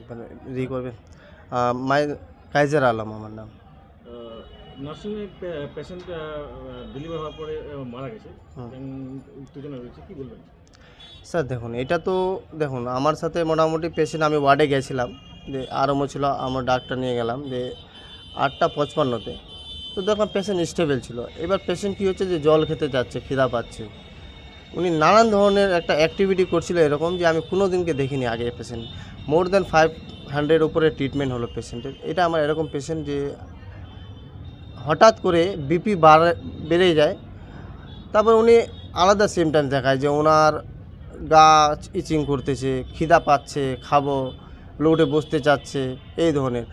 একবার রি করবেন মাই কাইজার আলম আমার নাম। নার্সিংয়ে পেশেন্ট ডেলিভার হওয়ার পরে মারা গেছে। উত্তেজনা রয়েছে কি বলবেন? স্যার দেখুন এটা তো দেখুন আমার সাথে মোটামুটি পেশেন্ট আমি ওয়ার্ডে গেছিলাম। যে আরম্ভ ছিল আমার ডাক্তার নিয়ে গেলাম যে আটটা পঁচপান্নতে। তো দেখুন পেশেন্ট স্টেবল ছিল। এবার পেশেন্ট কী হচ্ছে যে জল খেতে যাচ্ছে খিদা পাচ্ছে। উনি নানান ধরনের একটা অ্যাক্টিভিটি করছিল এরকম যে আমি কোনো দিনকে দেখিনি আগে patient more than five hundred উপরে ট্রিটমেন্ট হলো পেশেন্টের এটা আমার এরকম পেশেন্ট যে হঠাৎ করে বিপি বাড়ে বেড়ে যায়। তারপর উনি আলাদা সিমটামস দেখায় যে ওনার গা ইচিং করতেছে, খিদা পাচ্ছে, খাব, লোটে বসতে চাচ্ছে, এই ধরনের।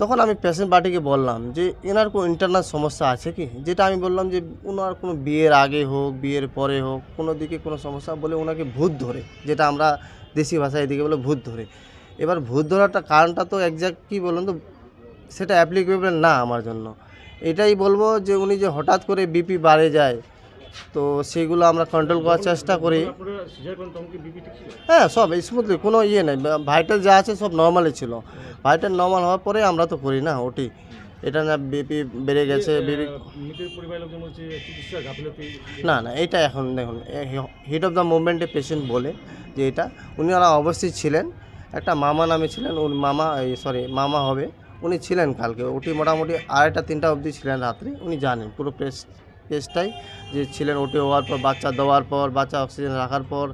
তখন আমি পেশেন্ট পার্টিকে বললাম যে এনার কোনো ইন্টারনাল সমস্যা আছে কি? যেটা আমি বললাম যে ওনার কোনো বিয়ের আগে হোক বিয়ের পরে হোক কোনো দিকে কোনো সমস্যা বলে ওনাকে ভূত ধরে। যেটা আমরা দেশি ভাষায় এদিকে বলে ভূত ধরে। এবার ভূত ধরাটা কারণটা তো একজ্যাক্ট কী বলুন তো সেটা অ্যাপ্লিকেবল না আমার জন্য। এটাই বলব যে উনি যে হঠাৎ করে বিপি বাড়ে যায় তো সেগুলো আমরা কন্ট্রোল করার চেষ্টা করি। হ্যাঁ সব স্মুথলি কোনো ইয়ে নেই। ভাইটাল যা আছে সব নর্মালি ছিল। ভাইটাল নর্মাল হওয়ার পরে আমরা তো করি না ওটি। এটা না বিপি বেড়ে গেছে বিপি না না এটা এখন দেখুন হিট অফ দ্য মুভমেন্টে পেশেন্ট বলে যে এটা। উনারা অবশ্যই ছিলেন একটা মামা নামে ছিলেন ওর মামা সরি মামা হবে উনি ছিলেন কালকে। ওটি মোটামুটি আড়াইটা তিনটা অবধি ছিলেন রাত্রে উনি জানেন পুরো প্রেস কেসটাই যে ছিলেন ওটি হওয়ার পর বাচ্চা দেওয়ার পর বাচ্চা অক্সিজেন রাখার পর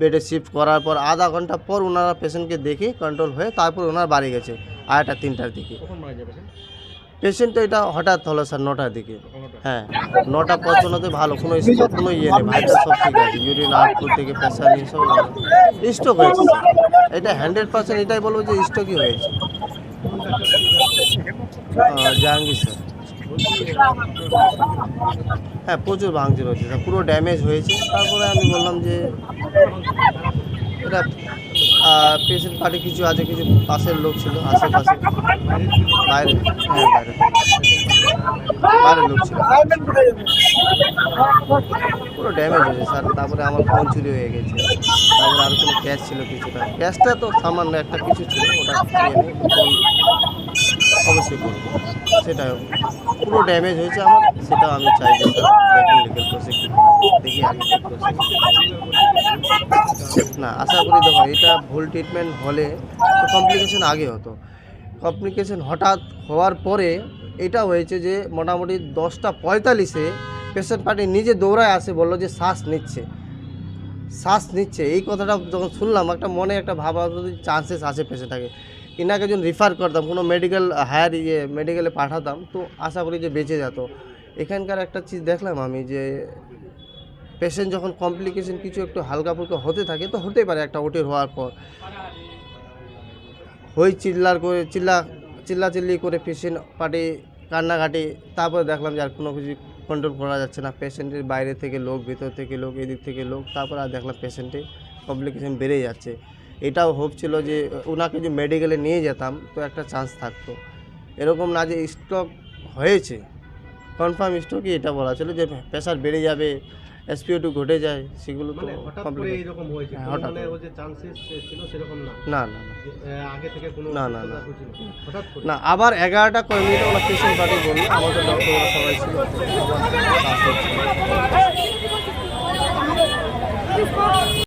বেডে শিফট করার পর আধা ঘণ্টা পর ওনারা পেশেন্টকে দেখে কন্ট্রোল হয়ে তারপর ওনার বাড়ি গেছে আড়াইটা তিনটার দিকে। পেশেন্ট এটা হঠাৎ হলো স্যার নটার দিকে। হ্যাঁ নটা পর্যন্ততে ভালো কোনো কোনো ইয়ে নেই ভাইটাল সব ঠিক আছে ইউরিন আউটপুট থেকে প্রেশার নিয়ে সব স্ট্রোক হয়েছে এটা হান্ড্রেড পার্সেন্ট এটাই বলব যে স্ট্রোকই হয়েছে। জাহাঙ্গীর স্যার হ্যাঁ প্রচুর ভাঙচুর হয়েছে। পুরো ড্যামেজ হয়েছে। তারপরে আমি বললাম যে পেশেন্ট পার্টি কিছু আছে, কিছু পাশের লোক ছিল, আশেপাশে বাইরে হ্যাঁ বাইরে। বাইরের লোক ছিল। পুরো ড্যামেজ হয়েছে, স্যার। তারপরে আমার ফোন চুরি হয়ে গেছে। তারপরে আরও কোনো ক্যাশ ছিল কিছুটা ক্যাশটা তো সামান্য একটা কিছু ছিল, ওটা অবশ্যই করব। সেটা পুরো ড্যামেজ হয়েছে আমার, সেটাও আমি চাই না, আশা করি দেখো, এটা ভুল ট্রিটমেন্ট হলে তো কমপ্লিকেশন আগে হতো। কমপ্লিকেশন হঠাৎ হওয়ার পরে এটা হয়েছে যে মোটামুটি দশটা পঁয়তাল্লিশে পেশেন্ট পার্টি নিজে দৌড়ায় আসে, বলল যে শ্বাস নিচ্ছে। শ্বাস নিচ্ছে। এই কথাটা যখন শুনলাম, একটা মনে একটা ভাবা চান্সেস আছে পেশেন্টটাকে ইনাকে যখন রিফার করতাম, কোনো মেডিকেল হায়ার ইয়ে মেডিকেলে পাঠাতাম, তো আশা করি যে বেঁচে যেত। এখানকার একটা চিজ দেখলাম আমি যে পেশেন্ট যখন কমপ্লিকেশন কিছু একটু হালকা ফুলকা হতে থাকে, তো হতেই পারে একটা ওটির হওয়ার পর। হই চিল্লার করে, চিল্লা, চিল্লাচিল্লি করে পেশেন্ট পার্টি কান্নাকাটি, তারপরে দেখলাম যে আর কোনো কিছু কন্ট্রোল করা যাচ্ছে না। পেশেন্টের বাইরে থেকে লোক, ভিতর থেকে লোক, এদিক থেকে লোক, তারপর আর দেখলাম পেশেন্টে কমপ্লিকেশন বেড়ে যাচ্ছে। এটাও হোপ ছিল যে ওনাকে যে মেডিকেলে নিয়ে যেতাম তো একটা চান্স থাকতো। এরকম না যে স্ট্রোক হয়েছে। কনফার্ম স্ট্রোকই এটা বলা ছিল যে প্রেশার বেড়ে যাবে এসপিও টু ঘটে যায় সেগুলো তো মানে হঠাৎ হ্যাঁ, মানে করে। ওই যে চান্সেস ছিল সেরকম না। না না না। যে, আহ, আগে থেকে কোনো না, না, আবার এগারোটা কর্মীরা ওরা পেশেন্ট পার্টি বলল আমাদের ডক্টর সবাই ছিল। আবার।